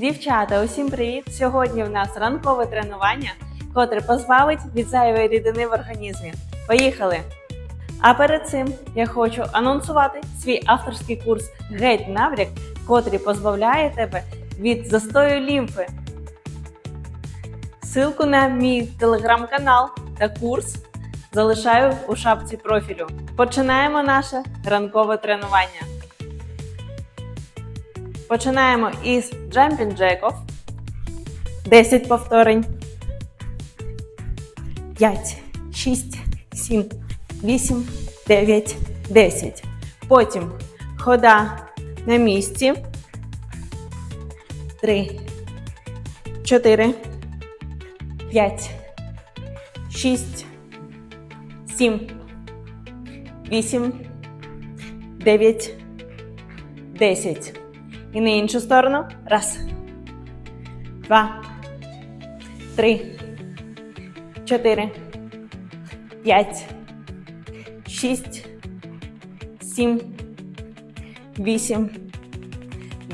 Дівчата, усім привіт! Сьогодні в нас ранкове тренування, котре позбавить від зайвої рідини в організмі. Поїхали! А перед цим я хочу анонсувати свій авторський курс Геть Навряк, котрий позбавляє тебе від застою лімфи. Силку на мій телеграм-канал та курс залишаю у шапці профілю. Починаємо наше ранкове тренування. Починаємо із jumping джеків. 10 повторень. 5, 6, 7, 8, 9, 10. Потім хода на місці. 3, 4, 5, 6, 7, 8, 9, 10. І на іншу сторону. Раз. Два. Три. Чотири. П'ять. Шість. Сім. Вісім.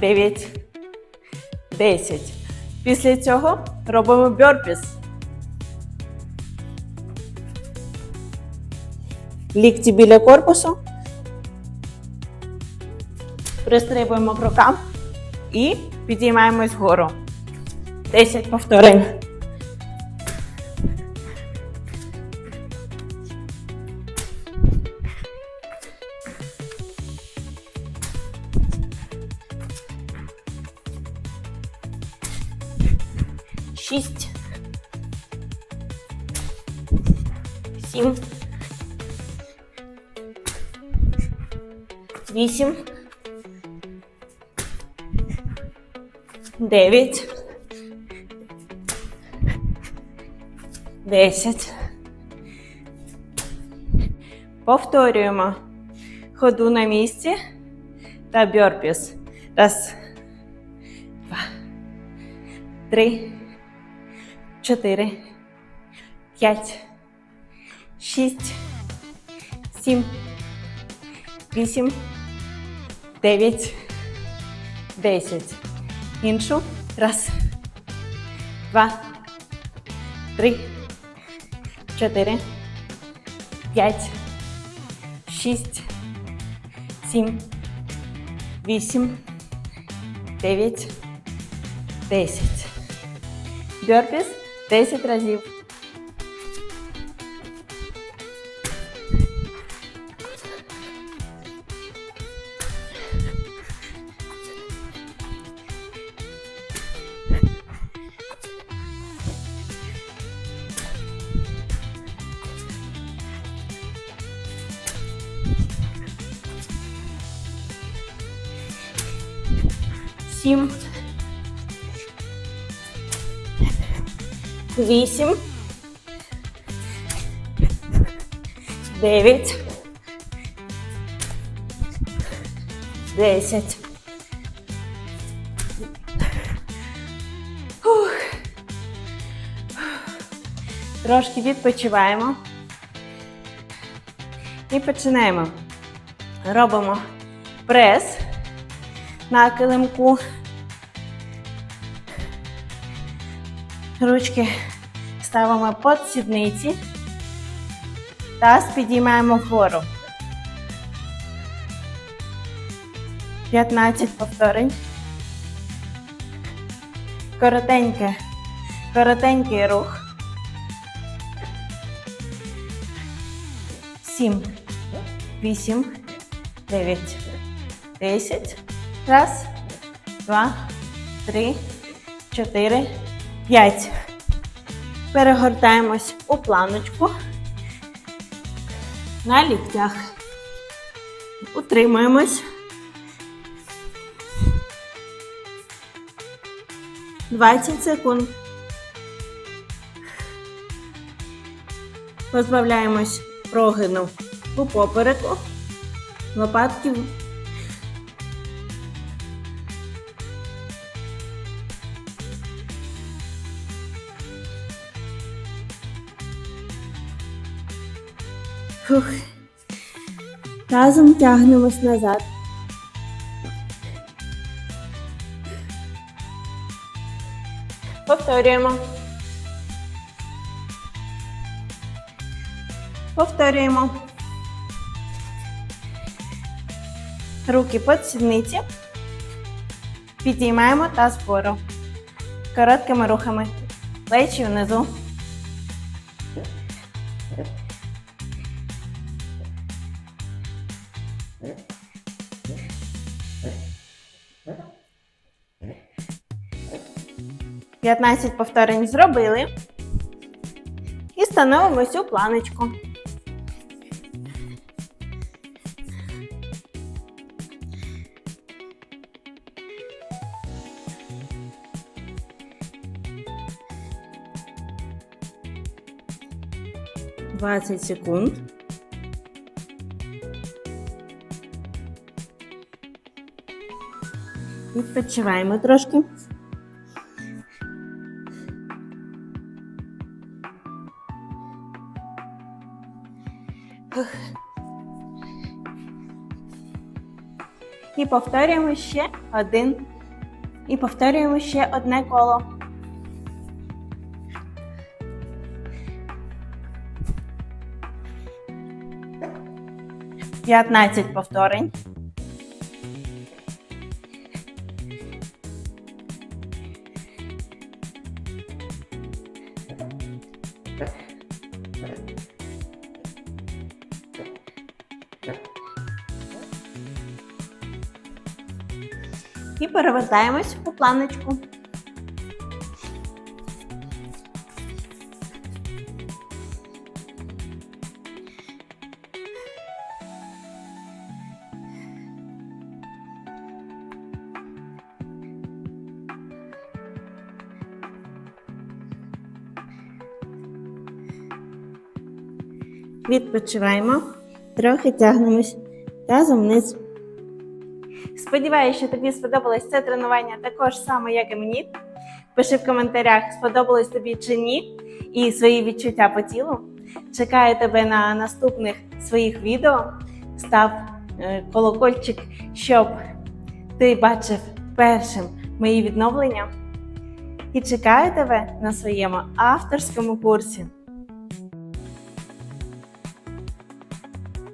Дев'ять. Десять. Після цього робимо бьорпіс. Лікті біля корпусу. Пристрибуємо к рукам і підіймаємось вгору. 10 повторень. Шість. Сім. Вісім. Дев'ять. Десять. Повторюємо ходу на місці та бьорпіс. Раз, два, три, чотири, п'ять, шість, сім, вісім, дев'ять, десять. Іншу. Раз. Два. Три. Чотири. П'ять. Шість. Сім. Вісім. Дев'ять. Десять. Бьорпіс. Десять разів. Сім. Вісім. Дев'ять. Десять. Трошки відпочиваємо. І починаємо. Робимо прес на килимку. Ручки ставимо під сідниці. Таз підіймаємо вгору. 15 повторень. Коротеньке, коротенький рух. 7, 8, 9, 10. Раз, два, три, чотири, п'ять. Перегортаємось у планочку. На ліктях. Утримуємось. 20 секунд. Позбавляємось прогину у попереку. Лопатки Фух. Разом тягнемось назад. Повторюємо. Повторюємо. Руки під сідниці. Підіймаємо таз вгору. Короткими рухами. Плечі внизу. П'ятнадцять повторень зробили. І становимо цю планочку. Двадцять секунд. Відпочиваємо трошки. І повторюємо ще один. І повторюємо ще одне коло. П'ятнадцять повторень. І перевертаємось у планочку. Відпочиваємо, трохи тягнемось разом вниз. Сподіваюся, що тобі сподобалось це тренування також саме, як і мені. Пиши в коментарях, сподобалось тобі чи ні, і свої відчуття по тілу. Чекаю тебе на наступних своїх відео. Став е, колокольчик, щоб ти бачив першим мої відновлення. І чекаю тебе на своєму авторському курсі.